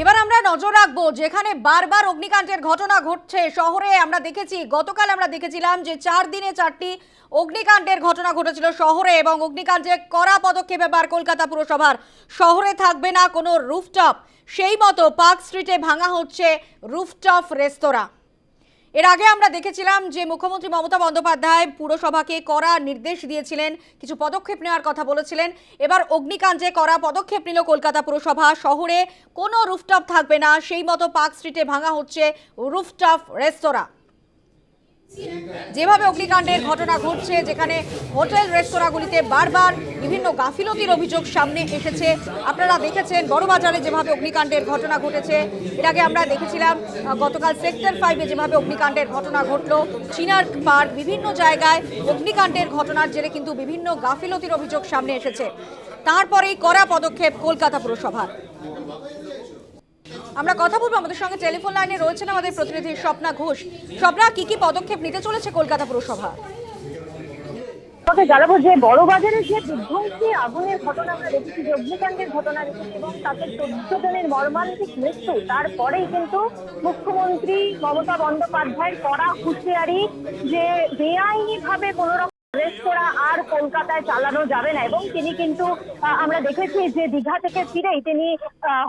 এবার আমরা নজর রাখব যেখানে বারবার অগ্নিকাণ্ডের ঘটনা ঘটছে শহরে। আমরা দেখেছি, গতকাল আমরা দেখেছিলাম যে চার দিনে চারটি অগ্নিকাণ্ডের ঘটনা ঘটেছিল শহরে এবং অগ্নিকাণ্ডে কড়া পদক্ষেপ এবার কলকাতা পুরসভার। শহরে থাকবে না কোনো রুফটপ, সেই মতো পার্ক স্ট্রিটে ভাঙা হচ্ছে রুফটপ রেস্তোরাঁ। এর আগে আমরা দেখেছিলাম যে মুখ্যমন্ত্রী মমতা বন্দ্যোপাধ্যায় পুরসভাকে করা নির্দেশ দিয়েছিলেন, কিছু পদক্ষেপ নেওয়ার কথা বলেছিলেন। এবার অগ্নিকাণ্ডে করা পদক্ষেপ নিল কলকাতা পুরসভা। শহরে কোনো রুফটপ থাকবে না, সেই মতো পার্ক স্ট্রিটে ভাঙা হচ্ছে রুফটপ রেস্তোরাঁ। যেভাবে অগ্নিকাণ্ডের ঘটনা ঘটছে, যেখানে হোটেল, রেস্তোরাঁগুলিতে বারবার বিভিন্ন গাফিলতির অভিযোগ সামনে এসেছে। আপনারা দেখেছেন, বড়বাজারে যেভাবে অগ্নিকাণ্ডের ঘটনা ঘটেছে। এর আগে আমরা দেখেছিলাম গতকাল সেক্টর ফাইভে যেভাবে অগ্নিকাণ্ডের ঘটনা ঘটলো, চিনার পার্ক, বিভিন্ন জায়গায় অগ্নিকাণ্ডের ঘটনার জেরে কিন্তু বিভিন্ন গাফিলতির অভিযোগ সামনে এসেছে। তারপরেই কড়া পদক্ষেপ কলকাতা পুরসভার। আমরা কথা বলব আমাদের সঙ্গে টেলিফোন লাইনে রয়েছেন আমাদের প্রতিনিধি স্বপ্না ঘোষ। স্বপ্না, কি কি পদক্ষেপ নিতে চলেছে কলকাতা পুরসভা? জানাব যে বড় বাজারে যে বিধ্বংসী আগুনের ঘটনা আমরা দেখেছি, যে অগ্নিকাণ্ডের ঘটনা দেখেছি এবং তাতে চোদ্দ জনের মর্মান্তিক মৃত্যু, তারপরেই কিন্তু মুখ্যমন্ত্রী মমতা বন্দ্যোপাধ্যায়ের কড়া হুঁশিয়ারি যে বেআইনি ভাবে কোনো রকম রেস্তোরাঁ কলকাতায় চালানো যাবে না। এবং তিনি কিন্তু আমরা দেখেছি যে দীঘা থেকে ফিরেই তিনি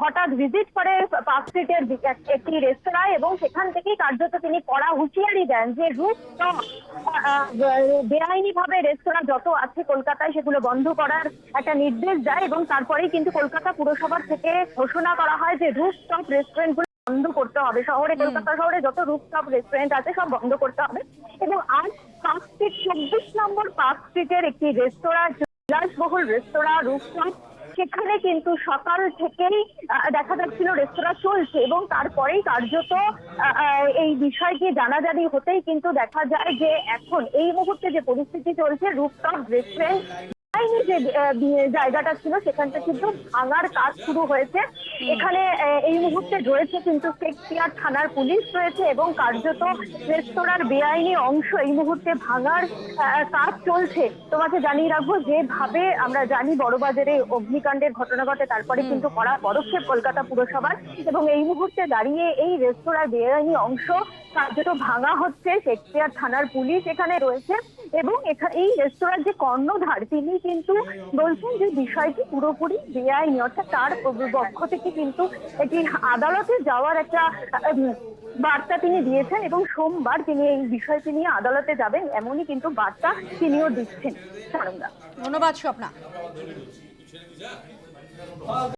হঠাৎ ভিজিট করে পার্ক স্ট্রিটের একটি রেস্তোরাঁ এবং সেখান থেকেই কার্যত তিনি কড়া হুঁশিয়ারি দেন যে রুট বেআইনি ভাবে রেস্তোরাঁ যত আছে কলকাতায় সেগুলো বন্ধ করার একটা নির্দেশ দেয় এবং তারপরেই কিন্তু কলকাতা পুরসভার থেকে ঘোষণা করা হয় যে রুফটপ রেস্টুরেন্ট বন্ধ করতে হবে। শহরে, কলকাতা শহরে যত রুফটপ রেস্টুরেন্ট আছে সব বন্ধ করতে হবে। এবং আজ স্ট্রিট চব্বিশ নম্বর পার্ক স্ট্রিটের একটি রেস্তোরাঁ, বিলাসবহুল রেস্তোরাঁ, রুফটপ, সেখানে কিন্তু সকাল থেকেই দেখা যাচ্ছিল রেস্তোরাঁ চলছে এবং তারপরেই কার্যত এই বিষয়টি জানাজানি হতেই কিন্তু দেখা যায় যে এখন এই মুহূর্তে যে পরিস্থিতি চলছে, রুফটপ, রেস্টুরেন্ট যে জায়গাটা ছিল, সেখানটা কিন্তু ভাঙার কাজ শুরু হয়েছে। এখানে এই মুহূর্তে রয়েছে কিন্তু শেখপিয়ার থানার পুলিশ রয়েছে এবং কার্যত রেস্তোরাঁর বেআইনি অংশ এই মুহূর্তে ভাঙার কাজ চলছে। তোমাকে জানিয়ে রাখব যেভাবে আমরা জানি বড়বাজারে অগ্নিকাণ্ডের ঘটনা ঘটে তারপরে কিন্তু করা পদক্ষেপ কলকাতা পুরসভার এবং এই মুহূর্তে দাঁড়িয়ে এই রেস্তোরাঁর বেআইনি অংশ কার্যত ভাঙা হচ্ছে শেখপিয়ার থানার পুলিশ এখানে রয়েছে এবং এই রেস্তোরাঁর যে কর্ণধার, তিনি কিন্তু বলছেন যে বিষয়টি পুরোপুরি বেআইনি, অর্থাৎ তার পক্ষ থেকে কিন্তু এটি আদালতে যাওয়ার একটা বার্তা তিনি দিয়েছেন এবং সোমবার তিনি এই বিষয়টি নিয়ে আদালতে যাবেন এমনই কিন্তু বার্তা তিনিও দিচ্ছেন। ধন্যবাদ, স্বপ্না।